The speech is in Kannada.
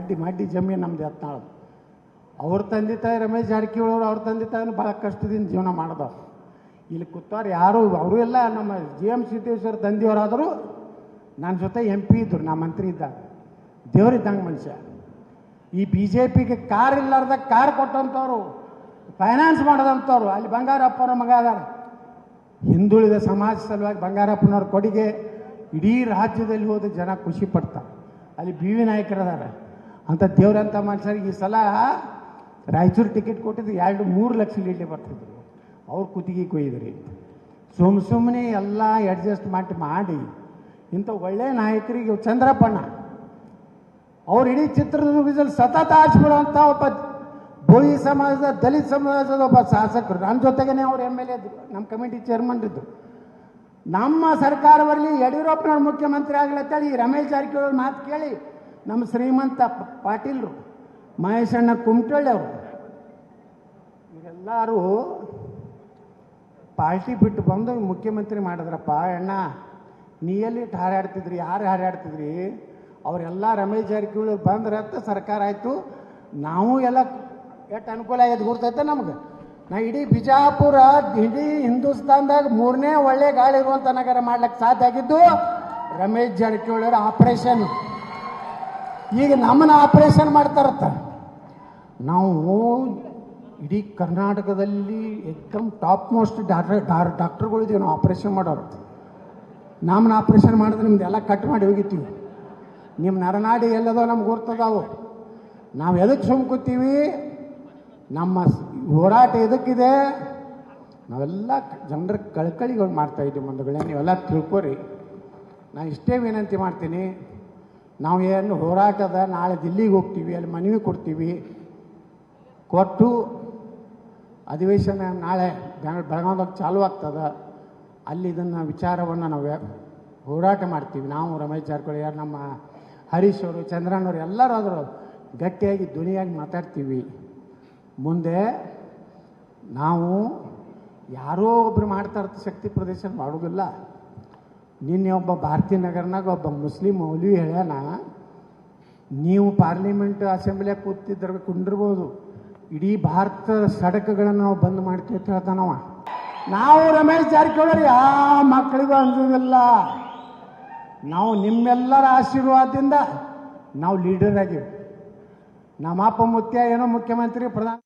ಮಡ್ಡಿ ಮಾಡಿ ಜಮೀನು ನಮ್ದು ಎತ್ನಾಳದು ಅವ್ರ ತಂದೆ ತಾಯಿ ರಮೇಶ್ ಜಾರಕಿಹೊಳಿ ಅವರು ತಂದೆ ತಾಯಿನೂ ಭಾಳ ಕಷ್ಟದಿಂದ ಜೀವನ ಮಾಡಿದವ್ರು. ಇಲ್ಲಿ ಕೂತವ್ರು ಯಾರು ಅವರು ಎಲ್ಲ ನಮ್ಮ ಜಿ ಎಂ ಸಿದ್ದೇಶ್ವರ ತಂದೆಯವರಾದರೂ ನನ್ನ ಜೊತೆ ಎಂ ಪಿ ಇದ್ರು, ನಾ ಮಂತ್ರಿ ಇದ್ದಾಗ. ದೇವರಿದ್ದಂಗೆ ಮನುಷ್ಯ. ಈ ಬಿ ಜೆ ಪಿಗೆ ಕಾರ್ ಇಲ್ಲಾರ್ದ ಕಾರ್ ಕೊಟ್ಟಂಥವ್ರು ಫೈನಾನ್ಸ್ ಮಾಡೋದಂಥವ್ರು ಅಲ್ಲಿ ಬಂಗಾರಪ್ಪನ ಮಗ ಅದಾರ. ಹಿಂದುಳಿದ ಸಮಾಜ ಸಲುವಾಗಿ ಬಂಗಾರಪ್ಪನವ್ರ ಕೊಡುಗೆ ಇಡೀ ರಾಜ್ಯದಲ್ಲಿ ಹೋದ ಜನ ಖುಷಿ ಪಡ್ತಾರೆ. ಅಲ್ಲಿ ಬಿ ವಿ ನಾಯಕರದಾರ. ಅಂತ ದೇವ್ರಂಥ ಮನುಷ್ಯರಿಗೆ ಈ ಸಲ ರಾಯಚೂರು ಟಿಕೆಟ್ ಕೊಟ್ಟಿದ್ದು ಎರಡು ಮೂರು ಲಕ್ಷ ಲೀಡ್ಲಿ ಬರ್ತಿದ್ರು. ಅವ್ರು ಕುತ್ತಿಗೆ ಕೊಯ್ದ್ರಿ. ಸುಮ್ ಸುಮ್ಮನೆ ಎಲ್ಲ ಅಡ್ಜಸ್ಟ್ ಮಾಡಿ ಮಾಡಿ ಇಂಥ ಒಳ್ಳೆ ನಾಯಕರಿಗೆ ಚಂದ್ರಪ್ಪಣ್ಣ. ಅವ್ರು ಇಡೀ ಚಿತ್ರದುರ್ಗದಲ್ಲಿ ಸತತ ಆಚಬಿಡುವಂಥ ಒಬ್ಬ ಬೋಯಿ ಸಮಾಜದ, ದಲಿತ ಸಮಾಜದ ಒಬ್ಬ ಶಾಸಕರು. ನನ್ನ ಜೊತೆಗೇನೆ ಅವ್ರು ಎಂ ಎಲ್ ಎ ನಮ್ಮ ಕಮಿಟಿ ಚೇರ್ಮನ್ ಇದ್ದು ನಮ್ಮ ಸರ್ಕಾರ ಬರಲಿ, ಯಡಿಯೂರಪ್ಪನವ್ರು ಮುಖ್ಯಮಂತ್ರಿ ಆಗ್ಲತ್ತೇಳಿ, ರಮೇಶ್ ಜಾರಕಿಹೊಳಿ ಮಾತು ಕೇಳಿ ನಮ್ಮ ಶ್ರೀಮಂತ ಪಾಟೀಲ್ರು, ಮಹೇಶಣ್ಣ ಕುಮಟಳ್ಳಿ ಅವರು. ಇವರೆಲ್ಲರೂ ಪಾರ್ಟಿ ಬಿಟ್ಟು ಬಂದು ಮುಖ್ಯಮಂತ್ರಿ ಮಾಡಿದ್ರಪ್ಪ, ಅಣ್ಣ ನೀ ಎಲ್ಲಿ ಹಾರಾಡ್ತಿದ್ರಿ, ಯಾರು ಹಾರಾಡ್ತಿದ್ರಿ? ಅವರೆಲ್ಲ ರಮೇಶ್ ಜಾರಕಿಹೊಳಿ ಬಂದ್ರೆ ಅಂತ ಸರ್ಕಾರ ಆಯಿತು. ನಾವು ಎಲ್ಲ ಎಷ್ಟು ಅನುಕೂಲ ಆಗಿದೆ ಗುರ್ತೈತೆ ನಮ್ಗೆ. ನಾ ಇಡೀ ಬಿಜಾಪುರ, ಇಡೀ ಹಿಂದೂಸ್ತಾನ್ದಾಗ ಮೂರನೇ ಒಳ್ಳೆ ಗಾಳಿ ಇರುವಂಥ ನಗರ ಮಾಡ್ಲಿಕ್ಕೆ ಸಾಧ್ಯ ಆಗಿದ್ದು ರಮೇಶ್ ಜಾರಕಿಹೊಳಿ ಅವರ ಆಪರೇಷನ್ ಈಗ ನಮ್ಮನ್ನ ಆಪರೇಷನ್ ಮಾಡ್ತಾರತ್ತ. ನಾವು ಇಡೀ ಕರ್ನಾಟಕದಲ್ಲಿ ಎಕ್ದಮ್ ಟಾಪ್ ಮೋಸ್ಟ್ ಡಾಕ್ಟರ್ ಡಾಕ್ಟರ್ಗಳಿದ್ದೀವಿ ನಾವು ಆಪರೇಷನ್ ಮಾಡೋರು. ನಮ್ಮನ್ನ ಆಪರೇಷನ್ ಮಾಡಿದ್ರೆ ನಿಮ್ದು ಎಲ್ಲ ಕಟ್ ಮಾಡಿ ಹೋಗಿತ್ತೀವಿ ನಿಮ್ಮ ನರನಾಡಿ ಎಲ್ಲದೋ ನಮ್ಗೆ ಗುರ್ತದಾವು. ನಾವು ಎದಕ್ಕೆ ಸುಮ್ಕೋತೀವಿ ನಮ್ಮ ಹೋರಾಟ ಎದಕ್ಕಿದೆ? ನಾವೆಲ್ಲ ಜನರ ಕಳ್ಕಳಿಗಳು ಮಾಡ್ತಾ ಇದ್ದೀವಿ ಬಂಧುಗಳೇ, ನೀವೆಲ್ಲ ತಿಳ್ಕೊರಿ. ನಾನು ಇಷ್ಟೇ ವಿನಂತಿ ಮಾಡ್ತೀನಿ. ನಾವು ಏನು ಹೋರಾಟದ ನಾಳೆ ದಿಲ್ಲಿಗೆ ಹೋಗ್ತೀವಿ, ಅಲ್ಲಿ ಮನವಿ ಕೊಡ್ತೀವಿ. ಕೊಟ್ಟು ಅಧಿವೇಶನ ನಾಳೆ ಬೆಳ- ಬೆಳಗಾವ್ದಾಗ ಚಾಲು ಆಗ್ತದೆ. ಅಲ್ಲಿ ಇದನ್ನು ವಿಚಾರವನ್ನು ನಾವು ಹೋರಾಟ ಮಾಡ್ತೀವಿ. ನಾವು ರಮೇಶ್ ಜಾರಕಿಹೊಳಿ ಯಾರು ನಮ್ಮ ಹರೀಶ್ ಅವರು ಚಂದ್ರನವರು ಎಲ್ಲರೂ ಆದರೂ ಗಟ್ಟಿಯಾಗಿ, ಧ್ವನಿಯಾಗಿ ಮಾತಾಡ್ತೀವಿ. ಮುಂದೆ ನಾವು ಯಾರೋ ಒಬ್ಬರು ಮಾಡ್ತಾ ಇರ್ತ ಶಕ್ತಿ ಪ್ರದರ್ಶನ ಮಾಡೋದಿಲ್ಲ ನಿನ್ನೆ ಒಬ್ಬ ಭಾರತೀಯ ನಗರನಾಗ ಒಬ್ಬ ಮುಸ್ಲಿಂ ಮೌಲ್ವಿ ಹೇಳ್ಯಾನ, ನೀವು ಪಾರ್ಲಿಮೆಂಟ್ ಅಸೆಂಬ್ಲಿಯಾಗ ಕೂತಿದ್ರ ಕುಂಡಿರ್ಬೋದು. ಇಡೀ ಭಾರತ ಸಡಕಗಳನ್ನು ನಾವು ಬಂದ್ ಮಾಡ್ತೀವಿ ಹೇಳ್ತಾನವ. ನಾವು ರಮೇಶ್ ಜಾರಕಿಹೊಳಿ, ಆ ಮಕ್ಕಳಿಗೂ ಅಂಜೋದಿಲ್ಲ. ನಾವು ನಿಮ್ಮೆಲ್ಲರ ಆಶೀರ್ವಾದದಿಂದ ನಾವು ಲೀಡರ್ ಆಗಿವಿ. ನಮ್ಮ ಅಪ್ಪ ಮುತ್ಯ, ಏನೋ ಮುಖ್ಯಮಂತ್ರಿ, ಪ್ರಧಾನ